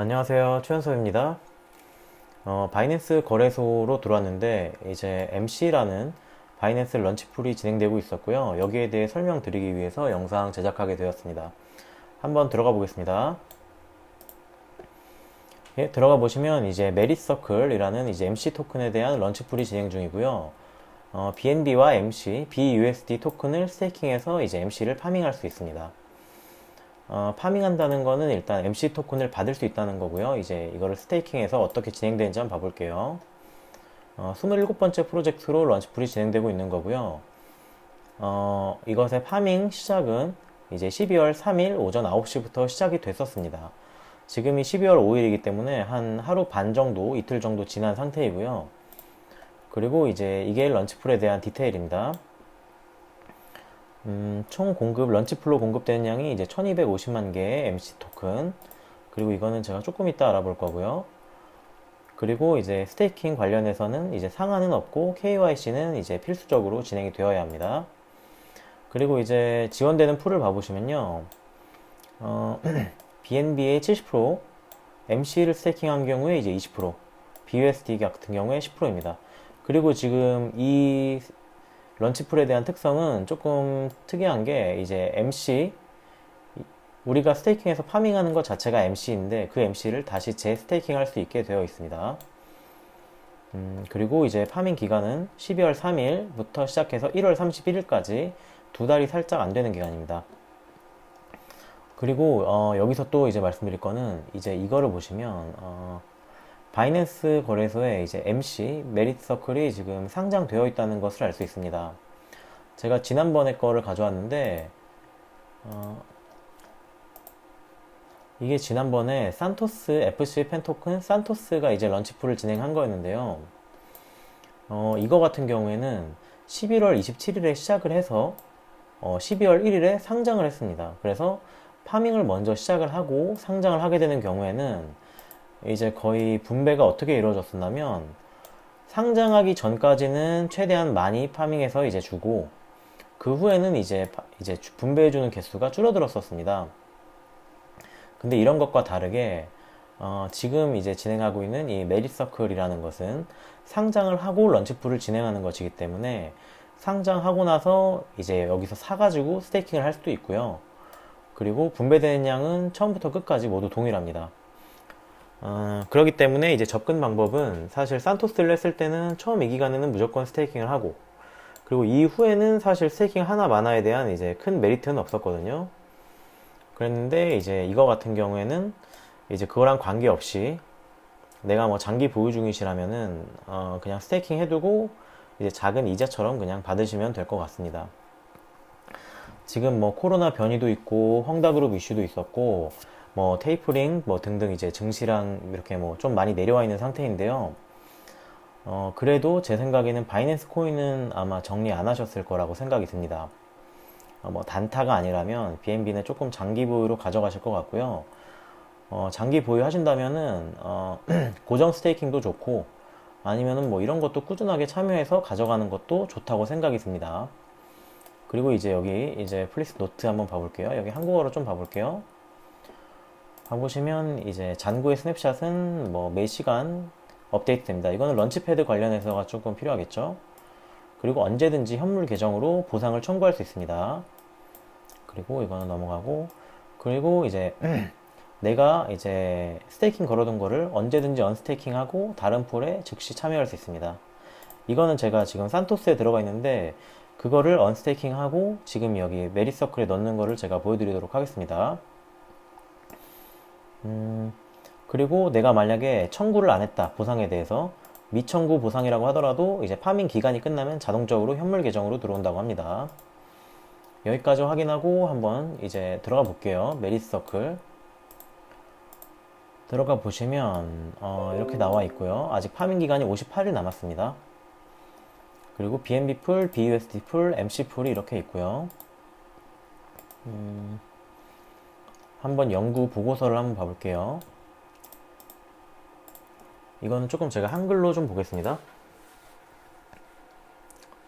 안녕하세요. 최현석입니다. 어, 바이낸스 거래소로 들어왔는데 이제 MC라는 바이낸스 런치풀이 진행되고 있었고요. 여기에 대해 설명드리기 위해서 영상 제작하게 되었습니다. 한번 들어가 보겠습니다. 예, 들어가 보시면 이제 메리서클이라는 이제 MC 토큰에 대한 런치풀이 진행 중이고요. 어, BNB와 MC, BUSD 토큰을 스테이킹해서 이제 MC를 파밍할 수 있습니다. 어, 파밍한다는 거는 일단 MC 토큰을 받을 수 있다는 거고요. 이제 이거를 스테이킹해서 어떻게 진행되는지 한번 봐볼게요. 어, 27번째 프로젝트로 런치풀이 진행되고 있는 거고요. 어, 이것의 파밍 시작은 이제 12월 3일 오전 9시부터 시작이 됐었습니다. 지금이 12월 5일이기 때문에 한 하루 반 정도, 이틀 정도 지난 상태이고요. 그리고 이제 이게 런치풀에 대한 디테일입니다. 음, 총 공급, 런치풀로 공급되는 양이 이제 1250만 개의 MC 토큰. 그리고 이거는 제가 조금 이따 알아볼 거고요. 그리고 이제 스테이킹 관련해서는 이제 상한은 없고 KYC는 이제 필수적으로 진행이 되어야 합니다. 그리고 이제 지원되는 풀을 봐보시면요. 어, BNB의 70%, MC를 스테이킹한 경우에 이제 20%, BUSD 같은 경우에 10%입니다. 그리고 지금 이 런치풀에 대한 특성은 조금 특이한 게 이제 MC 우리가 스테이킹에서 파밍하는 것 자체가 MC인데 그 MC를 다시 재스테이킹 할 수 있게 되어 있습니다. 음, 그리고 이제 파밍 기간은 12월 3일부터 시작해서 1월 31일까지 두 달이 살짝 안 되는 기간입니다. 그리고 어, 여기서 또 이제 말씀드릴 거는 이제 이거를 보시면 어, 바이낸스 거래소에 이제 MC 메리트 서클이 지금 상장되어 있다는 것을 알 수 있습니다. 제가 지난번에 거를 가져왔는데 어, 이게 지난번에 산토스 FC 펜 토큰 산토스가 이제 런치풀을 진행한 거였는데요. 어, 이거 같은 경우에는 11월 27일에 시작을 해서 어, 12월 1일에 상장을 했습니다. 그래서 파밍을 먼저 시작을 하고 상장을 하게 되는 경우에는 이제 거의 분배가 어떻게 이루어졌었냐면 상장하기 전까지는 최대한 많이 파밍해서 이제 주고 그 후에는 이제 파- 이제 주- 분배해주는 개수가 줄어들었었습니다. 근데 이런 것과 다르게 어, 지금 이제 진행하고 있는 이 메리서클이라는 것은 상장을 하고 런치풀을 진행하는 것이기 때문에 상장하고 나서 이제 여기서 사가지고 스테이킹을 할 수도 있고요. 그리고 분배되는 양은 처음부터 끝까지 모두 동일합니다. 어, 그렇기 때문에 이제 접근 방법은 사실 산토스를 했을 때는 처음 이 기간에는 무조건 스테이킹을 하고 그리고 이후에는 사실 스테이킹 하나 마나에 대한 이제 큰 메리트는 없었거든요. 그랬는데 이제 이거 같은 경우에는 이제 그거랑 관계없이 내가 뭐 장기 보유 중이시라면은 어, 그냥 스테이킹 해두고 이제 작은 이자처럼 그냥 받으시면 될 것 같습니다. 지금 뭐 코로나 변이도 있고 헝다그룹 이슈도 있었고 뭐 테이프링 뭐 등등 이제 증시랑 이렇게 뭐 좀 많이 내려와 있는 상태인데요. 어, 그래도 제 생각에는 바이낸스 코인은 아마 정리 안 하셨을 거라고 생각이 듭니다. 어, 뭐 단타가 아니라면 BNB는 조금 장기 보유로 가져가실 것 같고요. 어, 장기 보유 하신다면은 어, 고정 스테이킹도 좋고 아니면은 뭐 이런 것도 꾸준하게 참여해서 가져가는 것도 좋다고 생각이 듭니다. 그리고 이제 여기 이제 플리스 노트 한번 봐볼게요. 여기 한국어로 좀 봐볼게요. 봐보시면 이제 잔고의 스냅샷은 뭐 매시간 업데이트 됩니다. 이거는 런치패드 관련해서가 조금 필요하겠죠. 그리고 언제든지 현물 계정으로 보상을 청구할 수 있습니다. 그리고 이거는 넘어가고 그리고 이제 내가 이제 스테이킹 걸어둔 거를 언제든지 언스테이킹하고 다른 풀에 즉시 참여할 수 있습니다. 이거는 제가 지금 산토스에 들어가 있는데 그거를 언스테이킹하고 지금 여기 메리서클에 넣는 거를 제가 보여드리도록 하겠습니다. 음, 그리고 내가 만약에 청구를 안 했다 보상에 대해서 미청구 보상이라고 하더라도 이제 파밍 기간이 끝나면 자동적으로 현물 계정으로 들어온다고 합니다. 여기까지 확인하고 한번 이제 들어가 볼게요. 메리서클 들어가 보시면 어, 이렇게 나와 있고요. 아직 파밍 기간이 58일 남았습니다. 그리고 BNB 풀, BUSD 풀, MC 풀이 이렇게 있고요. 음, 한번 연구 보고서를 한번 봐볼게요. 이거는 조금 제가 한글로 좀 보겠습니다.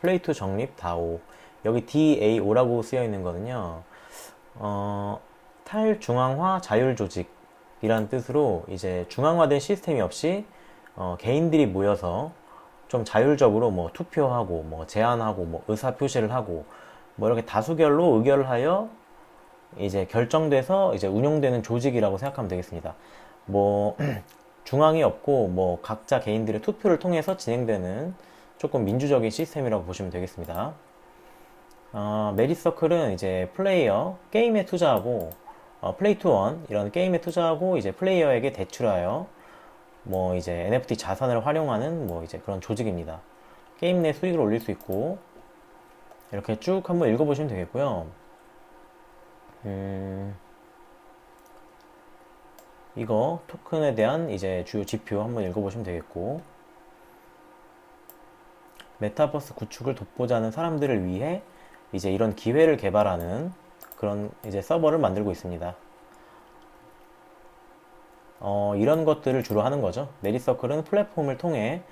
플레이투 정립 다오. 여기 DAO라고 쓰여 있는 거는요. 어, 탈중앙화 자율 조직 이란 뜻으로 이제 중앙화된 시스템이 없이 어, 개인들이 모여서 좀 자율적으로 뭐 투표하고 뭐 제안하고 뭐 의사 표시를 하고 뭐 이렇게 다수결로 의결을 하여 이제 결정돼서 이제 운영되는 조직이라고 생각하면 되겠습니다. 뭐 중앙이 없고 뭐 각자 개인들의 투표를 통해서 진행되는 조금 민주적인 시스템이라고 보시면 되겠습니다. 어, 메리서클은 이제 플레이어 게임에 투자하고 어, 플레이 투원 이런 게임에 투자하고 이제 플레이어에게 대출하여 뭐 이제 NFT 자산을 활용하는 뭐 이제 그런 조직입니다. 게임 내 수익을 올릴 수 있고 이렇게 쭉 한번 읽어보시면 되겠고요. 음, 이거 토큰에 대한 이제 주요 지표 한번 읽어보시면 되겠고 메타버스 구축을 돕고자 하는 사람들을 위해 이제 이런 기회를 개발하는 그런 이제 서버를 만들고 있습니다. 어, 이런 것들을 주로 하는 거죠. 메리서클은 플랫폼을 통해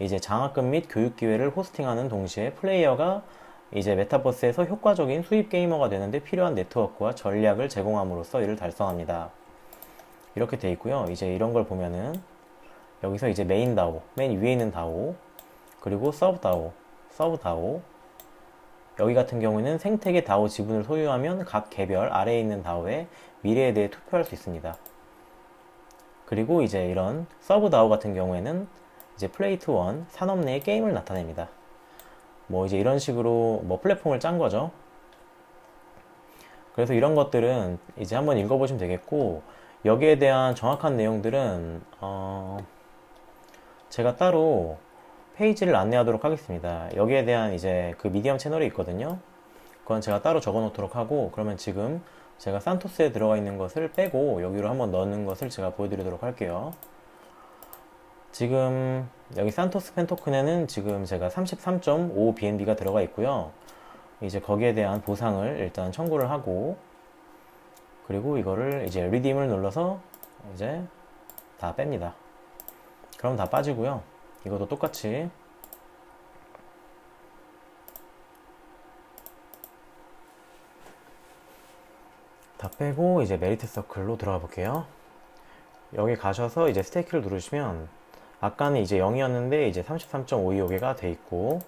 이제 장학금 및 교육 기회를 호스팅하는 동시에 플레이어가 이제 메타버스에서 효과적인 수입 게이머가 되는데 필요한 네트워크와 전략을 제공함으로써 이를 달성합니다. 이렇게 돼 있고요. 이제 이런 걸 보면은 여기서 이제 메인 다오, 맨 위에 있는 다오, 그리고 서브 다오, 서브 다오. 여기 같은 경우에는 생태계 다오 지분을 소유하면 각 개별 아래에 있는 다오의 미래에 대해 투표할 수 있습니다. 그리고 이제 이런 서브 다오 같은 경우에는 이제 플레이 투원 산업 내의 게임을 나타냅니다. 뭐 이제 이런 식으로 뭐 플랫폼을 짠 거죠. 그래서 이런 것들은 이제 한번 읽어보시면 되겠고 여기에 대한 정확한 내용들은 어 제가 따로 페이지를 안내하도록 하겠습니다. 여기에 대한 이제 그 미디엄 채널이 있거든요. 그건 제가 따로 적어 놓도록 하고 그러면 지금 제가 산토스에 들어가 있는 것을 빼고 여기로 한번 넣는 것을 제가 보여드리도록 할게요. 지금 여기 산토스 펜 토큰에는 지금 제가 33.5 BNB가 들어가 있고요. 이제 거기에 대한 보상을 일단 청구를 하고 그리고 이거를 이제 리딤을 눌러서 이제 다 뺍니다. 그럼 다 빠지고요. 이것도 똑같이 다 빼고 이제 메리트 서클로 들어가 볼게요. 여기 가셔서 이제 스테이크를 누르시면 아까는 이제 0이었는데 이제 33.525개가 돼 있고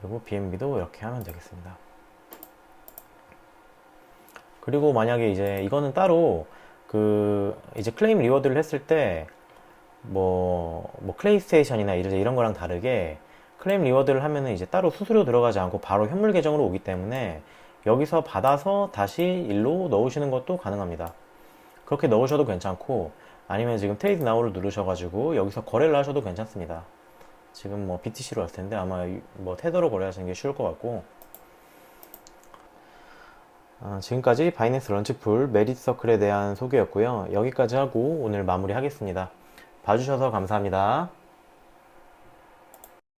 그리고 BNB도 이렇게 하면 되겠습니다. 그리고 만약에 이제 이거는 따로 그 이제 클레임 리워드를 했을 때 뭐, 뭐 클레이 스테이션이나 이런, 이런 거랑 다르게 클레임 리워드를 하면은 이제 따로 수수료 들어가지 않고 바로 현물 계정으로 오기 때문에 여기서 받아서 다시 일로 넣으시는 것도 가능합니다. 그렇게 넣으셔도 괜찮고 아니면 지금 트레이드 나우를 누르셔가지고 여기서 거래를 하셔도 괜찮습니다. 지금 뭐 BTC로 왔을 텐데 아마 뭐 테더로 거래하시는 게 쉬울 것 같고 아, 지금까지 바이낸스 런치풀 메릿 서클에 대한 소개였고요. 여기까지 하고 오늘 마무리 하겠습니다. 봐주셔서 감사합니다.